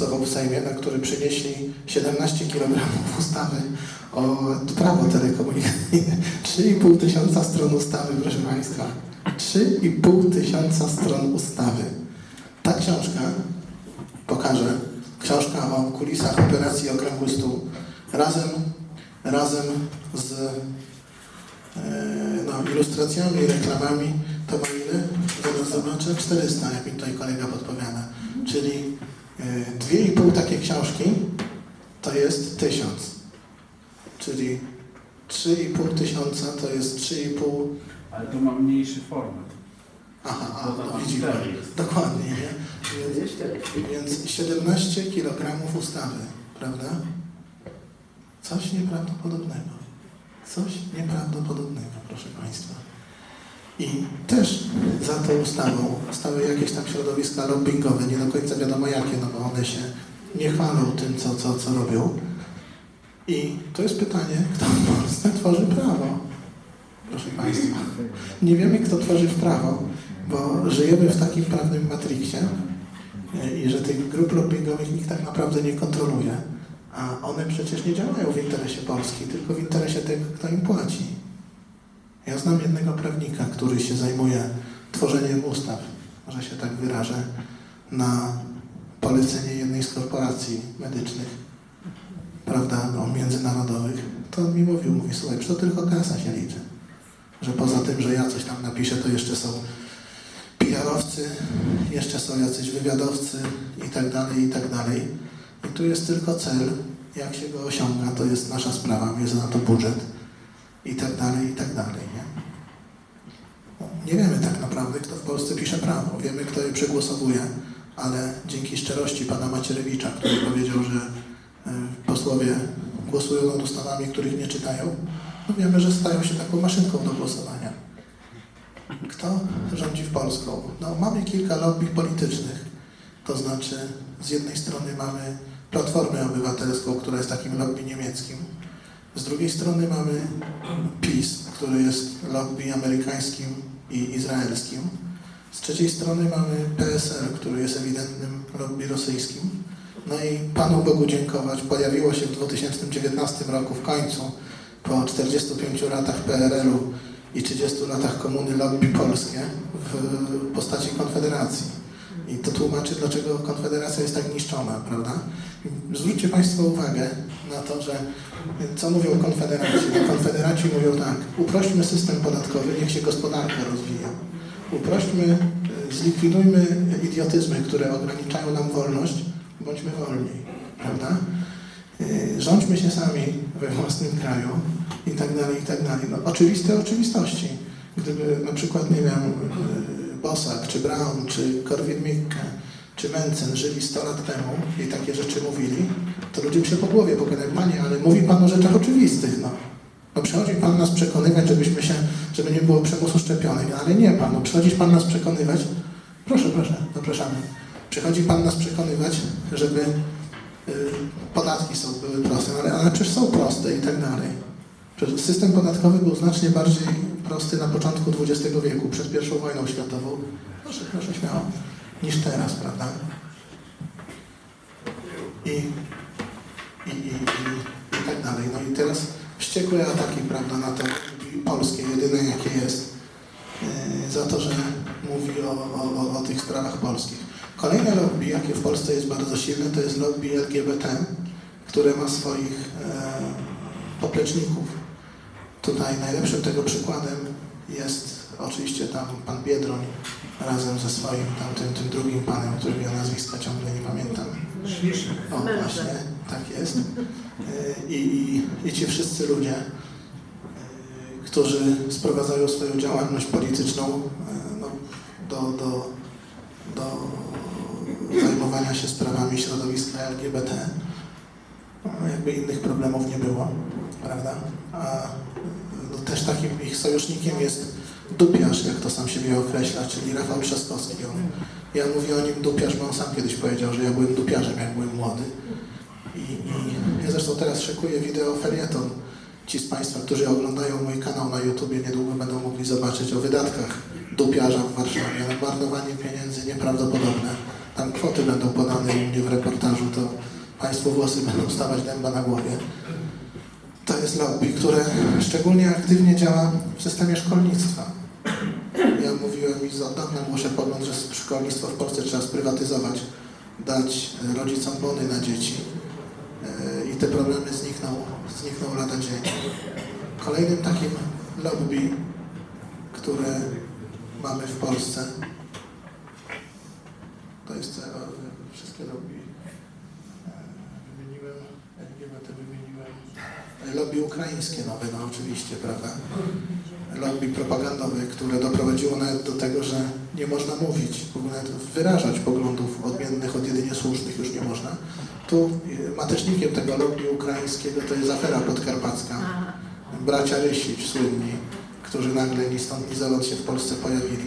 w Sejmie, na który przynieśli 17 kg ustawy o prawo telekomunikacyjne. 3,5 tysiąca stron ustawy, proszę Państwa. 3,5 tysiąca stron ustawy. Ta książka, pokażę, książka o kulisach operacji Okrągły Stół, razem, razem z e, no, ilustracjami reklamami, to ma ile? Zaraz zobaczę, 400, jak mi tutaj kolega podpowiada. Czyli dwie i pół takie książki to jest tysiąc. Czyli 3,5 tysiąca to jest 3,5 Ale to ma mniejszy format. Aha, a, no, widzi pan. cztery jest. Dokładnie, nie? Więc, więc 17 kg ustawy, prawda? Coś nieprawdopodobnego. Coś nieprawdopodobnego, proszę Państwa. I też za tą ustawą stały jakieś tam środowiska lobbyingowe, nie do końca wiadomo jakie, no bo one się nie chwalą tym, co, co, co robią. I to jest pytanie, kto w Polsce tworzy prawo? Proszę Państwa. Nie wiemy, kto tworzy prawo, bo żyjemy w takim prawnym matriksie e, i że tych grup lobbyingowych nikt tak naprawdę nie kontroluje, a one przecież nie działają w interesie Polski, tylko w interesie tego, kto im płaci. Ja znam jednego prawnika, który się zajmuje tworzeniem ustaw, że się tak wyrażę, na polecenie jednej z korporacji medycznych, prawda, no, międzynarodowych. To on mi mówił, mówi, słuchaj, to tylko kasa się liczy że poza tym, że ja coś tam napiszę, to jeszcze są PR-owcy, jeszcze są jacyś wywiadowcy i tak dalej, i tak dalej. I tu jest tylko cel, jak się go osiąga, to jest nasza sprawa, jest na to budżet i tak dalej, i tak dalej, nie? Nie wiemy tak naprawdę, kto w Polsce pisze prawo. Wiemy, kto je przegłosowuje, ale dzięki szczerości pana Macierewicza, który powiedział, że e, posłowie głosują nad ustawami, których nie czytają, no wiemy, że stają się taką maszynką do głosowania. Kto rządzi w Polską? No, mamy kilka lobby politycznych. To znaczy, z jednej strony mamy Platformę Obywatelską, która jest takim lobby niemieckim. Z drugiej strony mamy PiS, który jest lobby amerykańskim i izraelskim. Z trzeciej strony mamy PSL, który jest ewidentnym lobby rosyjskim. No i Panu Bogu dziękować, pojawiło się w 2019 roku w końcu po 45 latach PRL-u i 30 latach komuny lobby polskie w postaci Konfederacji. I to tłumaczy, dlaczego Konfederacja jest tak niszczona, prawda? Zwróćcie Państwo uwagę na to, że co mówią Konfederaci? Konfederaci mówią tak, uprośćmy system podatkowy, niech się gospodarka rozwija. Uprośćmy, y, zlikwidujmy idiotyzmy, które ograniczają nam wolność, bądźmy wolni, prawda? Y, rządźmy się sami we własnym kraju i tak dalej, i tak dalej. No, oczywiste oczywistości. Gdyby na przykład, nie wiem, y, Bosak, czy Brown, czy Korwin-Mikke, czy Mencen żyli 100 lat temu i takie rzeczy mówili, to ludzie by się po głowie pokazali, panie, ale mówi pan o rzeczach oczywistych, no. No przychodzi pan nas przekonywać, żebyśmy się, żeby nie było przymusu szczepionek, no, ale nie pan, no przychodzisz pan nas przekonywać, proszę, proszę, zapraszamy. Przychodzi pan nas przekonywać, żeby y, podatki są były proste, no ale, ale przecież są proste i tak dalej. Przecież system podatkowy był znacznie bardziej prosty na początku XX wieku, przed I wojną światową. Proszę, proszę śmiało. Niż teraz, prawda? I, i, i, i, tak dalej. No i teraz wściekłe ataki, prawda, na to polskie, jedyne jakie jest, yy, za to, że mówi o, o, o, o tych sprawach polskich. Kolejne lobby, jakie w Polsce jest bardzo silne, to jest lobby LGBT, które ma swoich e, popleczników. Tutaj najlepszym tego przykładem jest oczywiście tam pan Biedroń razem ze swoim tamtym tym drugim panem, którego ja nazwiska ciągle nie pamiętam. O, właśnie, tak jest. E, I, i, I ci wszyscy ludzie, e, którzy sprowadzają swoją działalność polityczną e, no, do, do, do zajmowania się sprawami środowiska LGBT, jakby innych problemów nie było, prawda? A no, też takim ich sojusznikiem jest dupiarz, jak to sam siebie określa, czyli Rafał Trzaskowski. On, ja mówię o nim dupiarz, bo on sam kiedyś powiedział, że ja byłem dupiarzem, jak byłem młody. I, i ja zresztą teraz szykuję wideo felieton. Ci z Państwa, którzy oglądają mój kanał na YouTubie, niedługo będą mogli zobaczyć o wydatkach dupiarza w Warszawie. No, marnowanie pieniędzy nieprawdopodobne. tam kwoty będą podane u mnie w reportażu, to Państwu włosy będą stawać dęba na głowie. To jest lobby, które szczególnie aktywnie działa w systemie szkolnictwa. Ja mówiłem i od dawna głoszę pogląd, że szkolnictwo w Polsce trzeba sprywatyzować, dać e, rodzicom bony na dzieci e, i te problemy znikną, znikną lada dzień. Kolejnym takim lobby, które mamy w Polsce, to jest o, wszystkie lobby. Wymieniłem, LGBT wymieniłem. Lobby ukraińskie nowe, no oczywiście, prawda? Lobby propagandowe, które doprowadziło nawet do tego, że nie można mówić, w ogóle wyrażać poglądów odmiennych od jedynie słusznych już nie można. Tu e, matecznikiem tego lobby ukraińskiego to jest afera podkarpacka. Bracia Rysić, słynni, którzy nagle ni stąd ni zowąd się w Polsce pojawili.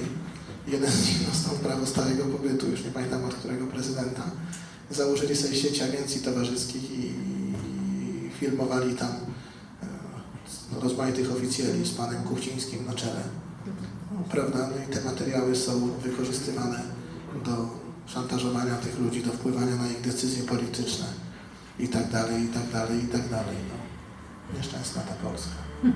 Jeden z nich dostał prawo stałego pobytu, już nie pamiętam od którego prezydenta. Założyli sobie sieć agencji towarzyskich i filmowali tam e, rozmaitych oficjeli z panem Kuchcińskim na czele. Prawda? No i te materiały są wykorzystywane do szantażowania tych ludzi, do wpływania na ich decyzje polityczne i tak dalej, i tak dalej, i tak dalej. No. Nieszczęsna ta Polska.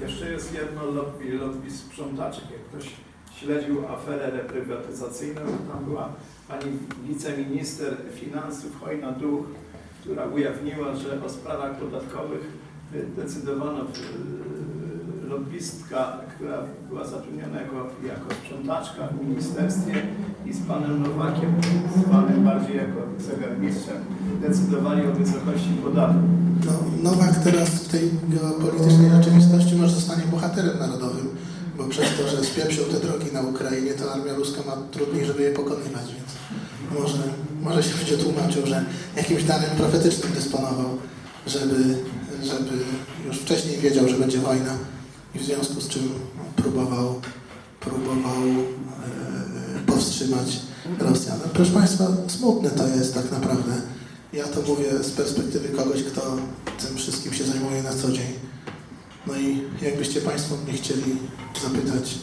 Jeszcze jest jedno lobby, lobby sprzątaczek. Jak ktoś śledził aferę reprywatyzacyjną, tam była pani wiceminister finansów Hojna Duch, która ujawniła, że o sprawach podatkowych decydowano y, lobbystka, która była zatrudniona jako, jako sprzątaczka w ministerstwie i z panem Nowakiem, zwanym bardziej jako zegarmistrzem, decydowali o wysokości podatku. No, Nowak teraz w tej geopolitycznej rzeczywistości może zostanie bohaterem narodowym, bo przez to, że spieprzył te drogi na Ukrainie, to armia ruska ma trudniej, żeby je pokonywać, więc może, może się będzie tłumaczył, że jakimś darem profetycznym dysponował, żeby, żeby już wcześniej wiedział, że będzie wojna i w związku z czym próbował, próbował e, powstrzymać Rosjan. Proszę Państwa, smutne to jest tak naprawdę. Ja to mówię z perspektywy kogoś, kto tym wszystkim się zajmuje na co dzień. No i jakbyście Państwo mnie chcieli zapytać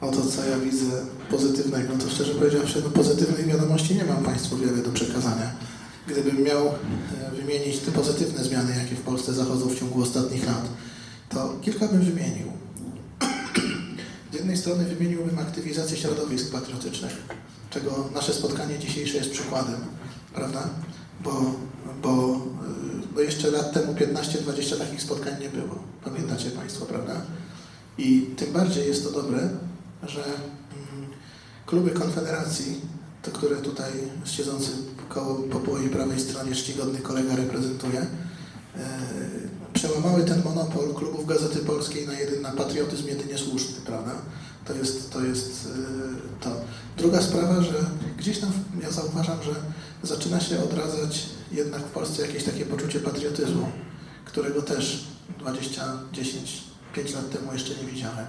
o to, co ja widzę pozytywnego, to szczerze powiedziawszy, no pozytywnej wiadomości nie mam Państwu wiele do przekazania. Gdybym miał e, wymienić te pozytywne zmiany, jakie w Polsce zachodzą w ciągu ostatnich lat, to kilka bym wymienił. Z jednej strony wymieniłbym aktywizację środowisk patriotycznych, czego nasze spotkanie dzisiejsze jest przykładem, prawda? Bo, bo y, no jeszcze lat temu 15-20 takich spotkań nie było. Pamiętacie Państwo, prawda? I tym bardziej jest to dobre, że mm, kluby Konfederacji, to które tutaj siedzący koło po mojej prawej stronie czcigodny kolega reprezentuje, e, przełamały ten monopol klubów Gazety Polskiej na, jeden, na patriotyzm jedynie słuszny, prawda? To jest, to jest e, to. Druga sprawa, że gdzieś tam ja zauważam, że zaczyna się odradzać jednak w Polsce jakieś takie poczucie patriotyzmu, którego też 20, 10, 5 lat temu jeszcze nie widziałem.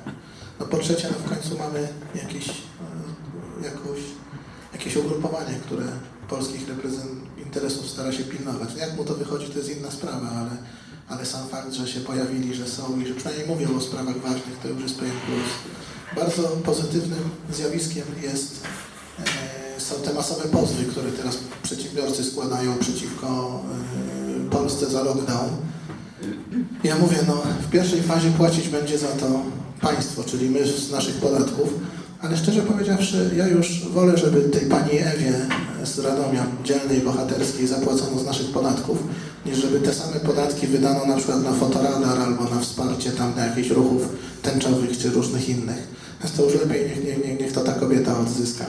No po trzecie, no w końcu mamy jakieś, e, jakoś, jakieś ugrupowanie, które polskich interesów stara się pilnować. No jak mu to wychodzi, to jest inna sprawa, ale, ale sam fakt, że się pojawili, że są i że przynajmniej mówią o sprawach ważnych, to już jest pewien plus. Bardzo pozytywnym zjawiskiem jest, e, są te masowe pozwy, które teraz przedsiębiorcy składają przeciwko e, Polsce za lockdown. Ja mówię, no w pierwszej fazie płacić będzie za to państwo, czyli my z naszych podatków, ale szczerze powiedziawszy, ja już wolę, żeby tej pani Ewie z Radomia, dzielnej, bohaterskiej, zapłacono z naszych podatków, niż żeby te same podatki wydano na przykład na fotoradar albo na wsparcie tam na jakichś ruchów tęczowych czy różnych innych. Więc to już lepiej niech, niech, niech, niech to ta kobieta odzyska.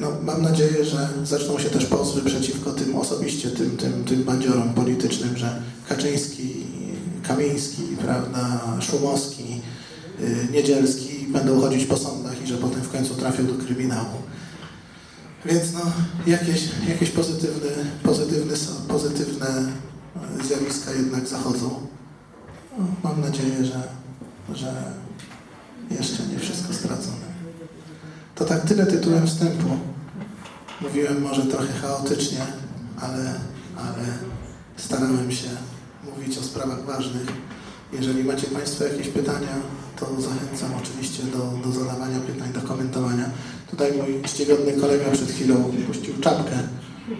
No, mam nadzieję, że zaczną się też pozwy przeciwko tym osobiście, tym, tym, tym bandziorom politycznym, że Kaczyński, Kamiński, prawda, Szumowski, yy, Niedzielski będą chodzić po sądach i że potem w końcu trafią do kryminału. Więc no, jakieś, jakieś pozytywne, pozytywne, pozytywne e, zjawiska jednak zachodzą. No, mam nadzieję, że, że jeszcze nie wszystko stracone. To tak tyle tytułem wstępu. Mówiłem może trochę chaotycznie, ale, ale starałem się mówić o sprawach ważnych. Jeżeli macie Państwo jakieś pytania, to zachęcam oczywiście do, do zadawania pytań, do komentowania. Tutaj mój czcigodny kolega przed chwilą puścił czapkę yy,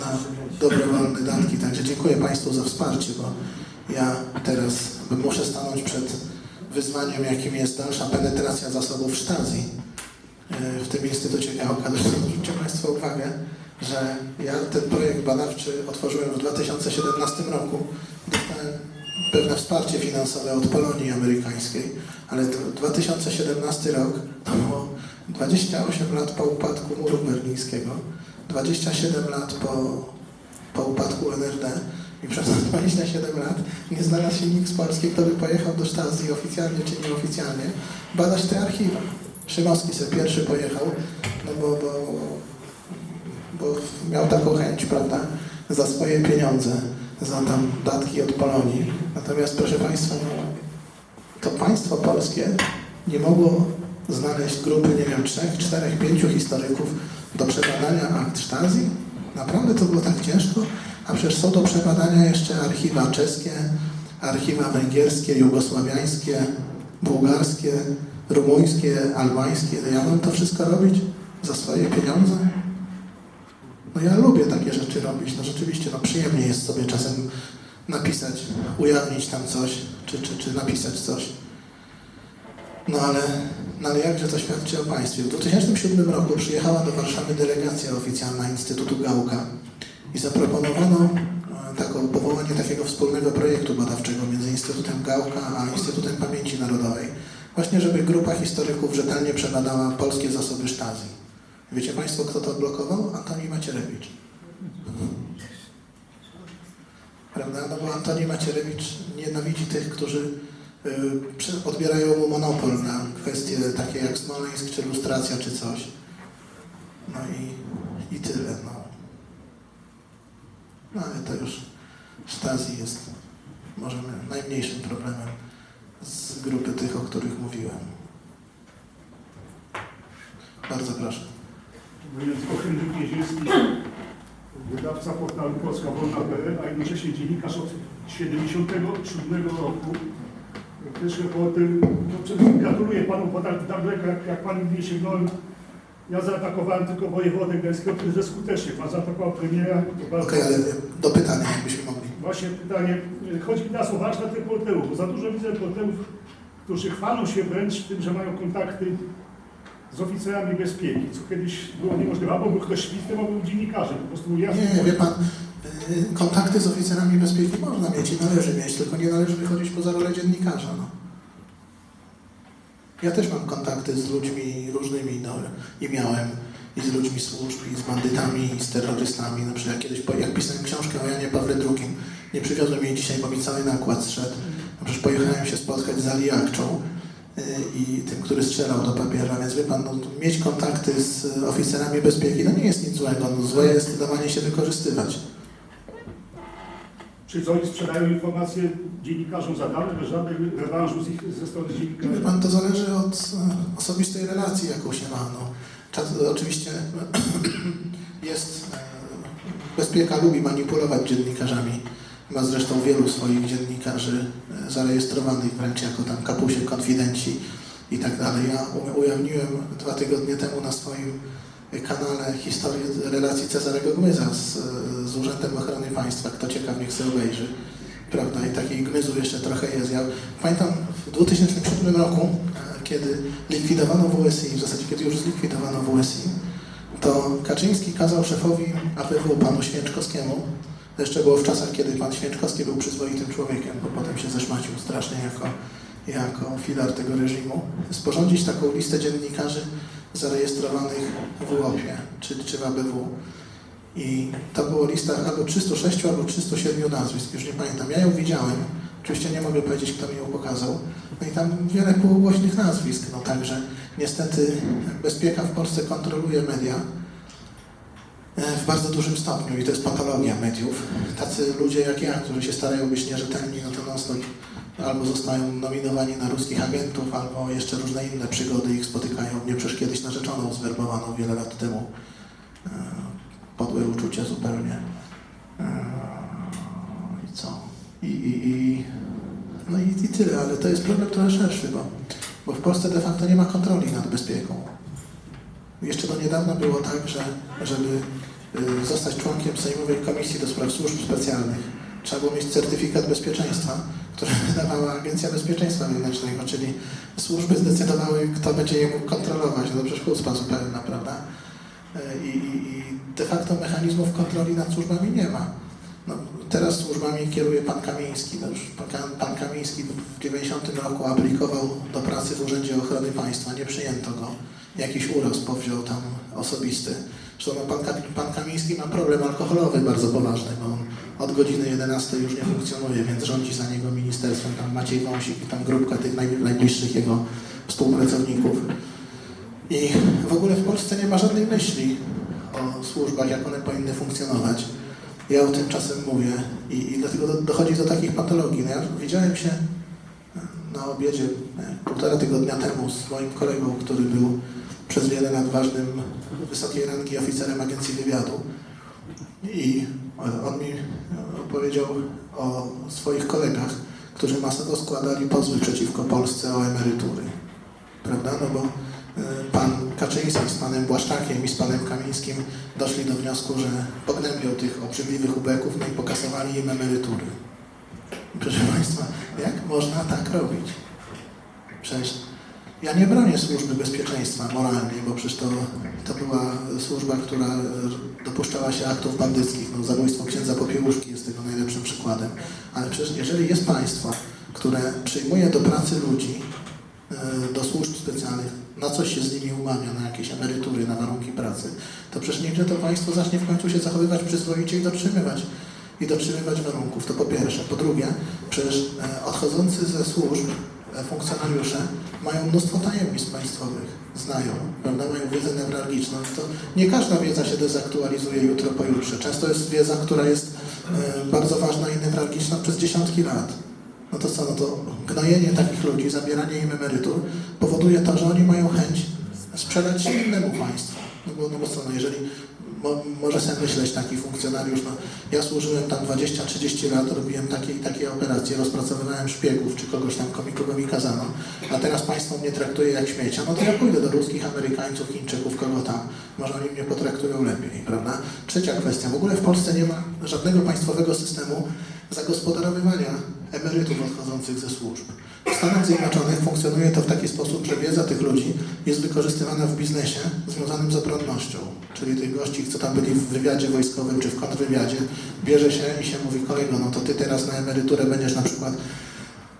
na dobrowolne datki, także dziękuję Państwu za wsparcie, bo ja teraz muszę stanąć przed wyzwaniem, jakim jest dalsza penetracja zasobów sztazji yy, w tym Instytucie. Zresztą zwróćcie Państwo uwagę, że ja ten projekt badawczy otworzyłem w 2017 roku. Dostałem pewne wsparcie finansowe od Polonii amerykańskiej, ale d- 2017 rok to było 28 lat po upadku muru berlińskiego, 27 lat po, po upadku NRD i przez te 27 lat nie znalazł się nikt z Polski, kto by pojechał do Sztazji oficjalnie czy nieoficjalnie badać te archiwa. Szymowski sobie pierwszy pojechał, no bo, bo, bo miał taką chęć, prawda, za swoje pieniądze, za tam datki od Polonii. Natomiast proszę Państwa, no, to państwo polskie nie mogło znaleźć grupy, nie wiem, trzech, czterech, pięciu historyków do przebadania akt Sztazji? Naprawdę to było tak ciężko? A przecież są do przebadania jeszcze archiwa czeskie, archiwa węgierskie, jugosławiańskie, bułgarskie, rumuńskie, albańskie. Ja mam to wszystko robić za swoje pieniądze? No ja lubię takie rzeczy robić. No rzeczywiście, no przyjemnie jest sobie czasem napisać, ujawnić tam coś, czy, czy, czy napisać coś. No ale, no ale jakże to świadczy o państwie? W 2007 roku przyjechała do Warszawy delegacja oficjalna Instytutu Gałka i zaproponowano e, taką, powołanie takiego wspólnego projektu badawczego między Instytutem Gałka a Instytutem Pamięci Narodowej. Właśnie, żeby grupa historyków rzetelnie przebadała polskie zasoby sztazji. Wiecie Państwo, kto to odblokował? Antoni Macierewicz. Prawda? No bo Antoni Macierewicz nienawidzi tych, którzy przy- odbierają mu monopol na kwestie takie jak Smoleńsk, czy lustracja, czy coś. No i, i tyle. No. No ale to już Stazji jest może najmniejszym problemem z grupy tych, o których mówiłem. Bardzo proszę. Województwo Henryk Niezierski, wydawca portalu Polska Wolna.pl, a jednocześnie dziennikarz od 1977 roku. Też po tym, no gratuluję panu, daleko jak, jak pan nie sięgnąłem, ja zaatakowałem tylko wojewodę gdańskiego, który skutecznie, pan zaatakował premiera. Okej, ale do pytania, jakbyśmy mogli. Właśnie pytanie, chodzi mi na słowa na tych portelów, bo za dużo widzę portelów, którzy chwalą się wręcz tym, że mają kontakty z oficerami bezpieki, co kiedyś było niemożliwe. Albo był ktoś świtem, albo był dziennikarzem. Po prostu ja Nie, wie pan, y, kontakty z oficerami bezpieki można mieć i należy mieć, tylko nie należy wychodzić poza rolę dziennikarza. No. Ja też mam kontakty z ludźmi różnymi, no, i miałem i z ludźmi służb, i z bandytami, i z terrorystami. Na przykład kiedyś, jak pisałem książkę o Janie Pawle II, nie przywiozłem jej dzisiaj, bo mi cały nakład zszedł. No przecież pojechałem się spotkać z Ali Akczą y, i tym, który strzelał do papieża, więc wie pan, no, mieć kontakty z oficerami bezpieki, no nie jest nic złego, no, złe jest dawanie się wykorzystywać. Czy oni sprzedają informacje dziennikarzom za darmo, bez żadnego rewanżu z ich, ze strony dziennikarzy? pan, to zależy od e, osobistej relacji, jaką się ma. No. Czas, oczywiście jest, e, bezpieka lubi manipulować dziennikarzami. Ma zresztą wielu swoich dziennikarzy e, zarejestrowanych wręcz jako tam kapusie, konfidenci i tak dalej. Ja ujawniłem dwa tygodnie temu na swoim kanale historię relacji Cezarego Gmyza z, z Urzędem Ochrony Państwa. Kto ciekaw, niech sobie obejrzy. Prawda? I takich gmyzów jeszcze trochę jest. Ja pamiętam w 2007 roku, e, kiedy likwidowano WSI, w zasadzie kiedy już zlikwidowano WSI, to Kaczyński kazał szefowi ABW, panu Święczkowskiemu, to jeszcze było w czasach, kiedy pan Święczkowski był przyzwoitym człowiekiem, bo potem się zeszmacił strasznie jako, jako filar tego reżimu, sporządzić taką listę dziennikarzy zarejestrowanych w UOP-ie czy, czy w ABW. I to było lista albo 306, albo 307 nazwisk, już nie pamiętam. Ja ją widziałem, oczywiście nie mogę powiedzieć, kto mi ją pokazał. No i tam wiele było głośnych nazwisk, no także niestety bezpieka w Polsce kontroluje media e, w bardzo dużym stopniu i to jest patologia mediów. Tacy ludzie jak ja, którzy się starają być nierzetelni, no to non albo zostają nominowani na ruskich agentów, albo jeszcze różne inne przygody ich spotykają. Mnie przecież kiedyś narzeczoną zwerbowaną wiele lat temu. E, Podłe uczucie zupełnie. E, I co? I, i, i, no i, i tyle, ale to jest problem trochę szerszy, bo, bo w Polsce de facto nie ma kontroli nad bezpieką. Jeszcze do niedawna było tak, że żeby y, zostać członkiem Sejmowej Komisji do Spraw Służb Specjalnych, trzeba było mieć certyfikat bezpieczeństwa, który wydawała Agencja Bezpieczeństwa Wewnętrznego, czyli służby zdecydowały, kto będzie je mógł kontrolować. No przecież chucpa zupełna, prawda? Y, I, i, I de facto mechanizmów kontroli nad służbami nie ma. No, teraz służbami kieruje pan Kamiński. No już pan, pan Kamiński w 90 roku aplikował do pracy w Urzędzie Ochrony Państwa. Nie przyjęto go. Jakiś urost powziął tam osobisty. Zresztą no, pan, pan Kamiński ma problem alkoholowy bardzo poważny, bo on od godziny 11 już nie funkcjonuje, więc rządzi za niego ministerstwem tam Maciej Wąsik i tam grupka tych naj, najbliższych jego współpracowników. I w ogóle w Polsce nie ma żadnej myśli o służbach, jak one powinny funkcjonować. Ja o tym czasem mówię i, i dlatego do, dochodzi do takich patologii. No ja widziałem się na obiedzie e, półtora tygodnia temu z moim kolegą, który był przez wiele lat ważnym, wysokiej rangi oficerem agencji wywiadu. I e, on mi e, opowiedział o swoich kolegach, którzy masowo składali pozwy przeciwko Polsce o emerytury. Prawda? No bo e, pan Kaczyński z panem Błaszczakiem i z panem Kamińskim doszli do wniosku, że pognębią tych obrzydliwych ubeków no i pokasowali im emerytury. Proszę Państwa, jak można tak robić? Przecież ja nie bronię służby bezpieczeństwa moralnie, bo przecież to, to była służba, która dopuszczała się aktów bandyckich. No, zabójstwo księdza Popiełuszki jest tego najlepszym przykładem. Ale przecież jeżeli jest państwo, które przyjmuje do pracy ludzi, e, do służb specjalnych, na coś się z nimi umawia, na jakieś emerytury, na warunki pracy, to przecież niechże to państwo zacznie w końcu się zachowywać przyzwoicie i dotrzymywać i dotrzymywać warunków. To po pierwsze. Po drugie, przecież e, odchodzący ze służb funkcjonariusze mają mnóstwo tajemnic państwowych, znają, prawda, mają wiedzę newralgiczną. To nie każda wiedza się dezaktualizuje jutro, pojutrze. Często jest wiedza, która jest e, bardzo ważna i newralgiczna przez dziesiątki lat. No to co, no to gnojenie takich ludzi, zabieranie im emerytur powoduje to, że oni mają chęć sprzedać się innemu państwu. No bo, no bo co, no jeżeli mo, może sobie myśleć taki funkcjonariusz, no ja służyłem tam 20-30 lat, robiłem takie i takie operacje, rozpracowywałem szpiegów, czy kogoś tam, kogo mi kazano, a teraz państwo mnie traktuje jak śmiecia, no to ja pójdę do ruskich, Amerykańców, Chińczyków, kogo tam, może oni mnie potraktują lepiej, prawda? Trzecia kwestia, w ogóle w Polsce nie ma żadnego państwowego systemu zagospodarowywania emerytów odchodzących ze służb. Stanach Zjednoczonych funkcjonuje to w taki sposób, że wiedza tych ludzi jest wykorzystywana w biznesie związanym z obronnością. Czyli tych gości, co tam byli w wywiadzie wojskowym czy w kontrwywiadzie, bierze się i się mówi, kolego, no to ty teraz na emeryturę będziesz na przykład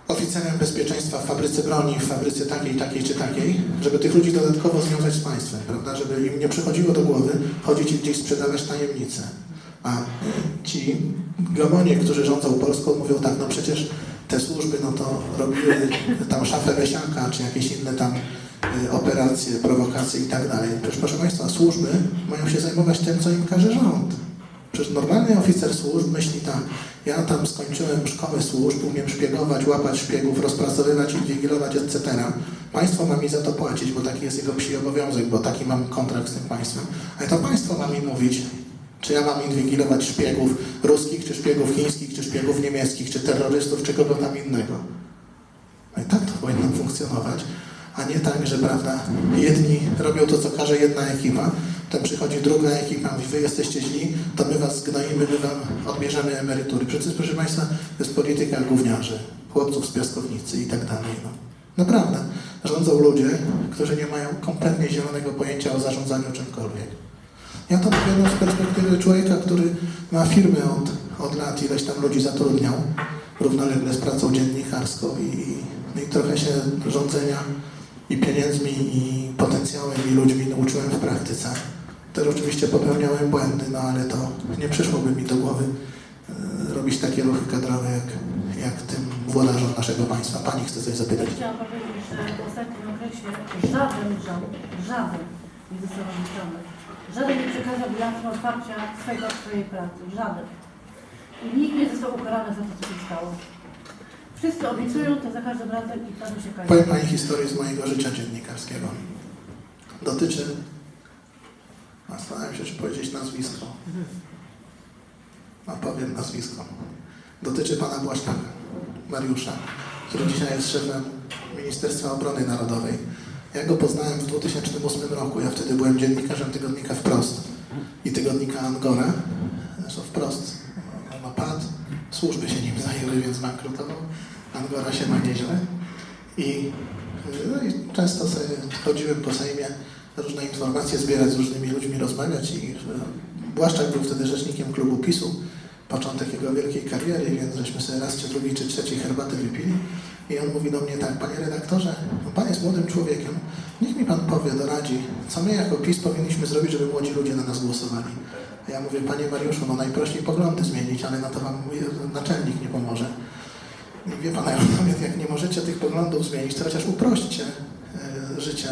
oficerem bezpieczeństwa w fabryce broni, w fabryce takiej, takiej czy takiej, żeby tych ludzi dodatkowo związać z państwem, prawda? Żeby im nie przychodziło do głowy chodzić i gdzieś sprzedawać tajemnice. A ci gamonie, którzy rządzą Polską, mówią tak, no przecież te służby, no to robiły tam szafę Lesiaka, czy jakieś inne tam y, operacje, prowokacje i tak dalej. Przecież proszę Państwa, służby mają się zajmować tym, co im każe rząd. Przecież normalny oficer służb myśli tak, ja tam skończyłem szkołę służb, umiem szpiegować, łapać szpiegów, rozpracowywać, inwigilować, etc. Państwo ma mi za to płacić, bo taki jest jego psi obowiązek, bo taki mam kontrakt z tym państwem. Ale to państwo ma mi mówić, czy ja mam inwigilować szpiegów ruskich, czy szpiegów chińskich, czy szpiegów niemieckich, czy terrorystów, czy kogo tam innego. No i tak to powinno funkcjonować, a nie tak, że prawda, jedni robią to, co każe jedna ekipa, potem przychodzi druga ekipa, mówi, wy jesteście źli, to my was zgnoimy, my wam odbierzemy emerytury. Przecież, proszę Państwa, to jest polityka gówniarzy, chłopców z piaskownicy i tak dalej. No. Naprawdę, rządzą ludzie, którzy nie mają kompletnie zielonego pojęcia o zarządzaniu czymkolwiek. Ja to no, z perspektywy człowieka, który ma firmę od, od lat, ileś tam ludzi zatrudniał, równolegle z pracą dziennikarską i, no i trochę się rządzenia i pieniędzmi, i potencjałem, i ludźmi nauczyłem w praktyce. Też oczywiście popełniałem błędy, no ale to nie przyszłoby mi do głowy e, robić takie ruchy kadrowe, jak, jak tym włodarzom naszego państwa. Pani chce coś zapytać? Chciałam powiedzieć, że w ostatnim okresie żaden rząd, żaden nie został. Żaden nie przekazał bilansu otwarcia swego, swojej pracy. Żaden. I nikt nie został ukarany za to, co się stało. Wszyscy obiecują to za każdym razem i to się kończy. Powiem Pani historię z mojego życia dziennikarskiego. Dotyczy, zastanawiam się, czy powiedzieć nazwisko. No powiem nazwisko. Dotyczy Pana Błaszczaka, Mariusza, który dzisiaj jest szefem Ministerstwa Obrony Narodowej. Ja go poznałem w 2008 roku. Ja wtedy byłem dziennikarzem tygodnika Wprost i tygodnika Angora. Zresztą Wprost ma pad, służby się nim zajęły, więc bankrutował. Angora się ma nieźle. I, no i często sobie chodziłem po Sejmie różne informacje zbierać z różnymi ludźmi, rozmawiać i e, Błaszczak był wtedy rzecznikiem klubu PiSu, początek jego wielkiej kariery, więc żeśmy sobie raz czy drugi czy trzeci herbaty wypili i on mówi do mnie tak, panie redaktorze, pan jest młodym człowiekiem, niech mi pan powie, doradzi, co my jako PiS powinniśmy zrobić, żeby młodzi ludzie na nas głosowali. A ja mówię, panie Mariuszu, no najprościej poglądy zmienić, ale na to wam naczelnik nie pomoże. I wie pan, jak nie możecie tych poglądów zmienić, to chociaż uprośćcie e, życie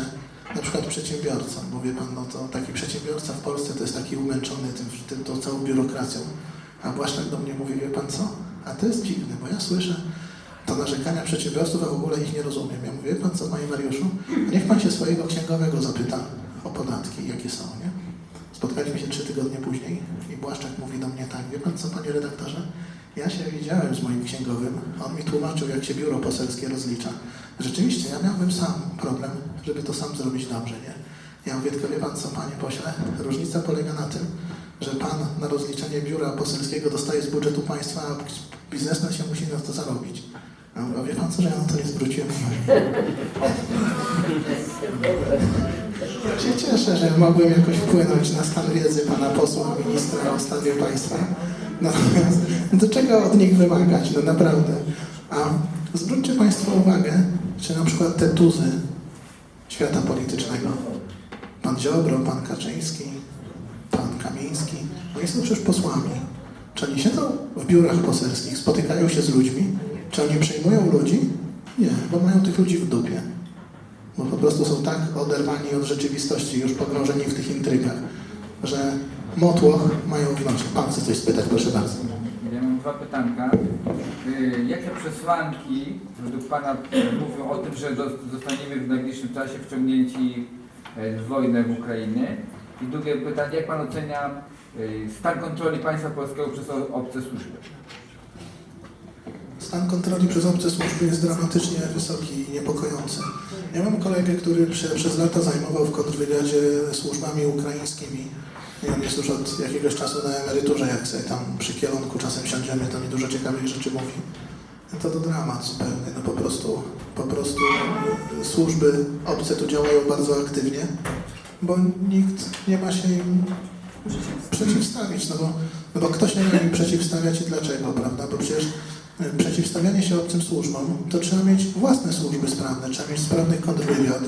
na przykład przedsiębiorcom, bo wie pan, no to taki przedsiębiorca w Polsce to jest taki umęczony tym, tym tą całą biurokracją. A Błaszczak do mnie mówi, wie pan co? A to jest dziwne, bo ja słyszę to narzekania przedsiębiorców, a w ogóle ich nie rozumiem. Ja mówię, wie pan co, panie Mariuszu? Niech pan się swojego księgowego zapyta o podatki, jakie są, nie? Spotkaliśmy się trzy tygodnie później i Błaszczak mówi do mnie tak, wie pan co, panie redaktorze? Ja się widziałem z moim księgowym, on mi tłumaczył, jak się biuro poselskie rozlicza. Rzeczywiście, ja miałbym sam problem, żeby to sam zrobić dobrze, nie? Ja mówię, tylko wie pan co, panie pośle, różnica polega na tym, że pan na rozliczenie biura poselskiego dostaje z budżetu państwa, a biznesmen się musi na to zarobić. A wie pan co, że ja na to nie zwróciłem uwagi. Ja się cieszę, że mogłem jakoś wpłynąć na stan wiedzy pana posła, ministra o stanie państwa. Natomiast do czego od nich wymagać? No naprawdę. A zwróćcie Państwo uwagę, czy na przykład te tuzy świata politycznego, pan Ziobro, pan Kaczyński, pan Kamiński, oni są przecież posłami. Czy oni siedzą w biurach poselskich, spotykają się z ludźmi? Czy oni przyjmują ludzi? Nie, bo mają tych ludzi w dupie. Bo po prostu są tak oderwani od rzeczywistości, już pogrążeni w tych intrygach, że motłoch mają w nosie. Pan chce coś spytać, proszę bardzo. Ja mam dwa pytanka. Y, Jakie przesłanki według Pana mówią o tym, że zostaniemy w najbliższym czasie wciągnięci e, w wojnę w Ukrainie? I drugie pytanie, jak Pan ocenia y, stan kontroli państwa polskiego przez obce służby? Stan kontroli przez obce służby jest dramatycznie wysoki i niepokojący. Ja mam kolegę, który prze, przez lata zajmował w kontrwywiadzie służbami ukraińskimi. I on jest już od jakiegoś czasu na emeryturze, jak sobie tam przy kierunku czasem siądziemy, to mi dużo ciekawych rzeczy mówi. To to dramat zupełny, no po prostu, po prostu służby obce tu działają bardzo aktywnie, bo nikt nie ma się im przeciwstawić, no bo, no bo ktoś nie ma im przeciwstawiać i dlaczego, prawda? Bo przecież przeciwstawianie się obcym służbom, to trzeba mieć własne służby sprawne, trzeba mieć sprawny kontrwywiad,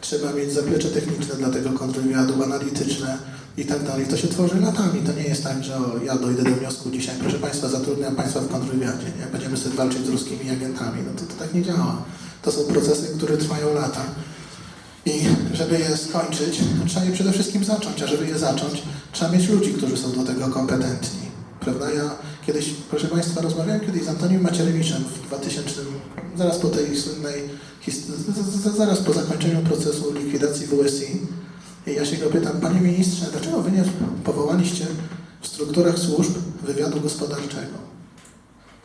trzeba mieć zaplecze techniczne dla tego kontrwywiadu, analityczne i tak dalej. To się tworzy latami. To nie jest tak, że o, ja dojdę do wniosku dzisiaj, proszę Państwa, zatrudniam Państwa w kontrwywiadzie, nie? będziemy sobie walczyć z ruskimi agentami. No to, to tak nie działa. To są procesy, które trwają lata. I żeby je skończyć, trzeba je przede wszystkim zacząć, a żeby je zacząć, trzeba mieć ludzi, którzy są do tego kompetentni. Prawda? Ja kiedyś, proszę Państwa, rozmawiałem kiedyś z Antonią Macierewiczem w 2000, zaraz po tej słynnej, zaraz po zakończeniu procesu likwidacji WSI. I ja się go pytam, Panie Ministrze, dlaczego Wy nie powołaliście w strukturach służb wywiadu gospodarczego?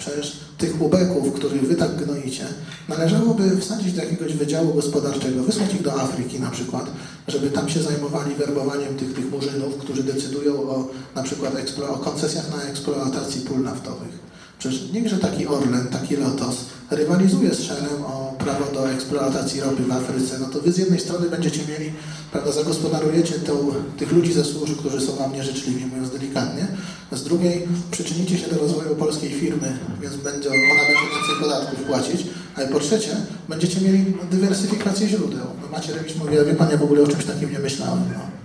Przecież tych ubeków, których wy tak gnoicie, należałoby wsadzić do jakiegoś wydziału gospodarczego, wysłać ich do Afryki na przykład, żeby tam się zajmowali werbowaniem tych, tych murzynów, którzy decydują o na przykład o koncesjach na eksploatacji pól naftowych. Przecież niechże taki Orlen, taki Lotos rywalizuje z Shellem o prawo do eksploatacji ropy w Afryce, no to wy z jednej strony będziecie mieli, prawda, zagospodarujecie tą, tych ludzi ze służb, którzy są wam nieżyczliwi, mówiąc delikatnie, z drugiej przyczynicie się do rozwoju polskiej firmy, więc będzie, ona będzie więcej podatków płacić, a po trzecie będziecie mieli dywersyfikację źródeł. No Macierewicz mówi, wie pan, ja w ogóle o czymś takim nie myślałem. No.